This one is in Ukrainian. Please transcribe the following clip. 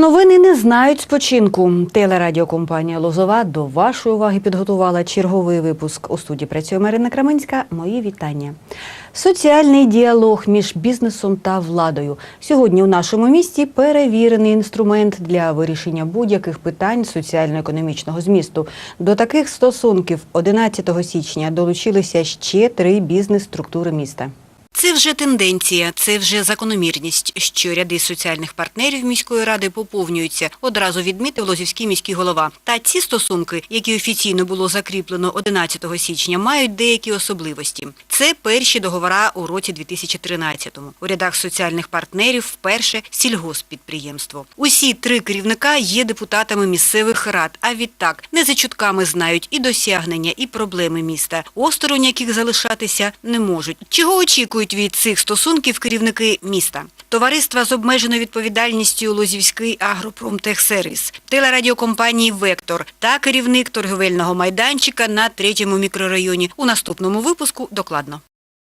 Новини не знають спочинку. Телерадіокомпанія Лозова до вашої уваги підготувала черговий випуск. У студії працює Марина Краменська. Мої вітання. Соціальний діалог між бізнесом та владою. Сьогодні у нашому місті перевірений інструмент для вирішення будь-яких питань соціально-економічного змісту. До таких стосунків 11 січня долучилися ще три бізнес-структури міста. Це вже тенденція, це вже закономірність, що ряди соціальних партнерів міської ради поповнюються, одразу відмітив Лозівський міський голова. Та ці стосунки, які офіційно було закріплено 11 січня, мають деякі особливості. Це перші договори у році 2013-му. У рядах соціальних партнерів вперше сільгосппідприємство. Усі три керівника є депутатами місцевих рад, а відтак не за чутками знають і досягнення, і проблеми міста, осторонь яких залишатися не можуть. Чого очікують від цих стосунків керівники міста? Товариства з обмеженою відповідальністю Лозівський агропромтехсервіс, телерадіокомпанії Вектор та керівник торговельного майданчика на третьому мікрорайоні. У наступному випуску докладно.